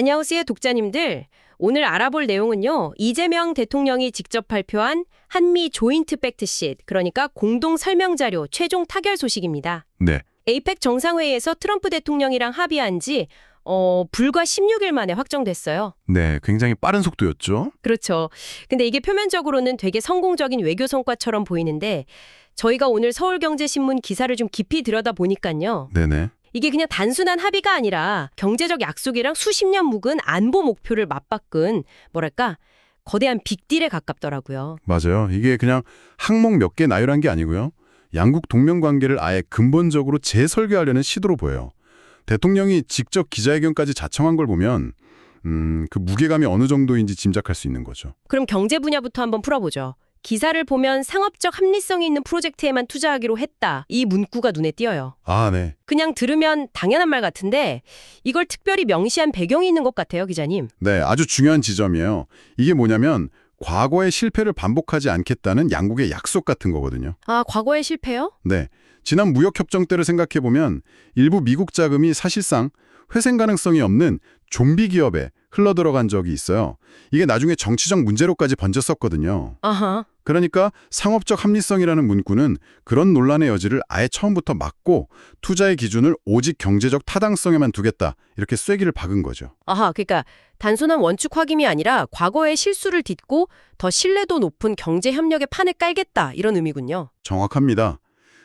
안녕하세요, 독자님들. 오늘 알아볼 내용은요, 이재명 대통령이 직접 발표한 한미 조인트 팩트시트, 그러니까 공동 설명 자료 최종 타결 소식입니다. 네. 에이펙 정상회의에서 트럼프 대통령이랑 합의한 지, 어, 불과 16일 만에 확정됐어요. 네, 굉장히 빠른 속도였죠. 그렇죠. 근데 이게 표면적으로는 되게 성공적인 외교 성과처럼 보이는데, 저희가 오늘 서울경제신문 기사를 좀 깊이 들여다 보니까요. 네네. 이게 그냥 단순한 합의가 아니라 경제적 약속이랑 수십 년 묵은 안보 목표를 맞바꾼 뭐랄까 거대한 빅딜에 가깝더라고요. 맞아요. 이게 그냥 항목 몇 개 나열한 게 아니고요. 양국 동맹 관계를 아예 근본적으로 재설계하려는 시도로 보여요. 대통령이 직접 기자회견까지 자청한 걸 보면 음, 그 무게감이 어느 정도인지 짐작할 수 있는 거죠. 그럼 경제 분야부터 한번 풀어보죠. 기사를 보면 상업적 합리성이 있는 프로젝트에만 투자하기로 했다. 이 문구가 눈에 띄어요. 아, 네. 그냥 들으면 당연한 말 같은데 이걸 특별히 명시한 배경이 있는 것 같아요, 기자님. 네, 아주 중요한 지점이에요. 이게 뭐냐면 과거의 실패를 반복하지 않겠다는 양국의 약속 같은 거거든요. 아, 과거의 실패요? 네. 지난 무역협정 때를 생각해보면 일부 미국 자금이 사실상 회생 가능성이 없는 좀비 기업에 흘러들어간 적이 있어요. 이게 나중에 정치적 문제로까지 번졌었거든요. 아하. 그러니까 상업적 합리성이라는 문구는 그런 논란의 여지를 아예 처음부터 막고 투자의 기준을 오직 경제적 타당성에만 두겠다 이렇게 쐐기를 박은 거죠. 아하, 그러니까 단순한 원칙 확인이 아니라 과거의 실수를 딛고 더 신뢰도 높은 경제 협력의 판을 깔겠다 이런 의미군요. 정확합니다.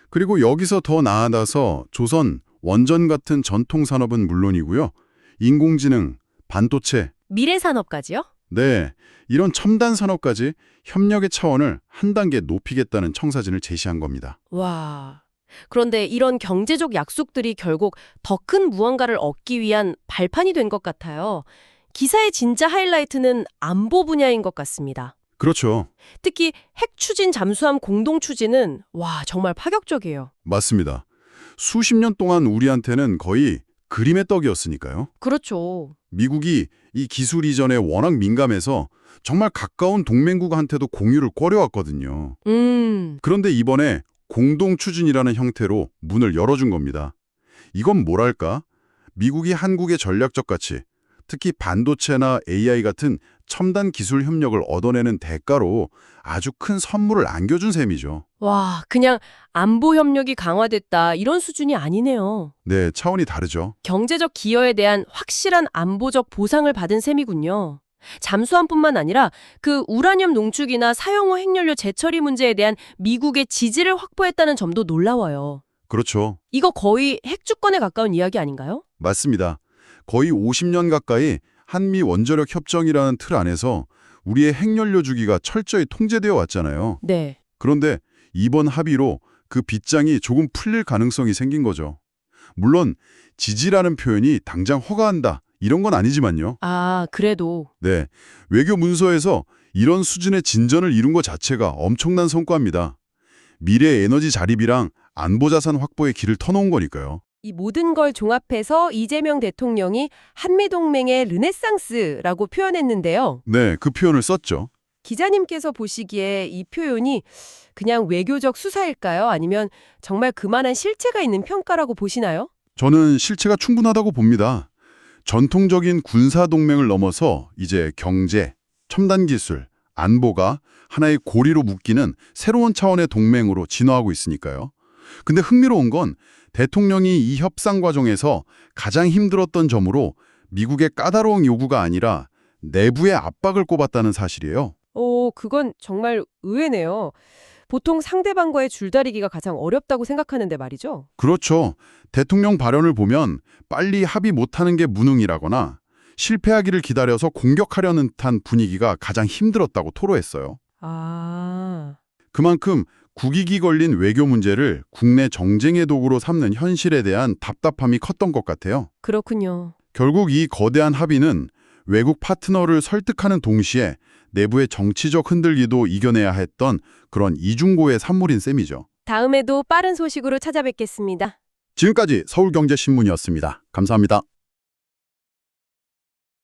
그리고 여기서 더 나아가서 조선, 원전 같은 전통 산업은 물론이고요. 인공지능, 반도체, 미래 산업까지요? 네, 이런 첨단 산업까지 협력의 차원을 한 단계 높이겠다는 청사진을 제시한 겁니다. 와. 그런데 이런 경제적 약속들이 결국 더 큰 무언가를 얻기 위한 발판이 된 것 같아요. 기사의 진짜 하이라이트는 안보 분야인 것 같습니다. 그렇죠. 특히 핵 추진 잠수함 공동 추진은 와, 정말 파격적이에요. 맞습니다. 수십 년 동안 우리한테는 거의 그림의 떡이었으니까요. 그렇죠. 미국이 이 기술 이전에 워낙 민감해서 정말 가까운 동맹국한테도 공유를 꺼려왔거든요. 음. 그런데 이번에 공동 추진이라는 형태로 문을 열어준 겁니다. 이건 뭐랄까? 미국이 한국의 전략적 가치, 특히 반도체나 AI 같은 첨단 기술 협력을 얻어내는 대가로 아주 큰 선물을 안겨준 셈이죠. 와, 그냥 안보 협력이 강화됐다 이런 수준이 아니네요. 네, 차원이 다르죠. 경제적 기여에 대한 확실한 안보적 보상을 받은 셈이군요. 잠수함뿐만 아니라 그 우라늄 농축이나 사용 후 핵연료 재처리 문제에 대한 미국의 지지를 확보했다는 점도 놀라워요. 그렇죠. 이거 거의 핵주권에 가까운 이야기 아닌가요? 맞습니다. 거의 50년 가까이 한미 원자력 협정이라는 틀 안에서 우리의 핵연료 주기가 철저히 통제되어 왔잖아요. 네. 그런데 이번 합의로 그 빗장이 조금 풀릴 가능성이 생긴 거죠. 물론 지지라는 표현이 당장 허가한다 이런 건 아니지만요. 아, 그래도. 네, 외교 문서에서 이런 수준의 진전을 이룬 것 자체가 엄청난 성과입니다. 미래 에너지 자립이랑 안보 자산 확보의 길을 터놓은 거니까요. 이 모든 걸 종합해서 이재명 대통령이 한미동맹의 르네상스라고 표현했는데요. 네, 그 표현을 썼죠. 기자님께서 보시기에 이 표현이 그냥 외교적 수사일까요? 아니면 정말 그만한 실체가 있는 평가라고 보시나요? 저는 실체가 충분하다고 봅니다. 전통적인 군사 동맹을 넘어서 이제 경제, 첨단 기술, 안보가 하나의 고리로 묶이는 새로운 차원의 동맹으로 진화하고 있으니까요. 근데 흥미로운 건 대통령이 이 협상 과정에서 가장 힘들었던 점으로 미국의 까다로운 요구가 아니라 내부의 압박을 꼽았다는 사실이에요. 오, 그건 정말 의외네요. 보통 상대방과의 줄다리기가 가장 어렵다고 생각하는데 말이죠. 그렇죠. 대통령 발언을 보면 빨리 합의 못하는 게 무능이라거나 실패하기를 기다려서 공격하려는 듯한 분위기가 가장 힘들었다고 토로했어요. 아, 그만큼 국익이 걸린 외교 문제를 국내 정쟁의 도구로 삼는 현실에 대한 답답함이 컸던 것 같아요. 그렇군요. 결국 이 거대한 합의는 외국 파트너를 설득하는 동시에 내부의 정치적 흔들기도 이겨내야 했던 그런 이중고의 산물인 셈이죠. 다음에도 빠른 소식으로 찾아뵙겠습니다. 지금까지 서울경제신문이었습니다. 감사합니다.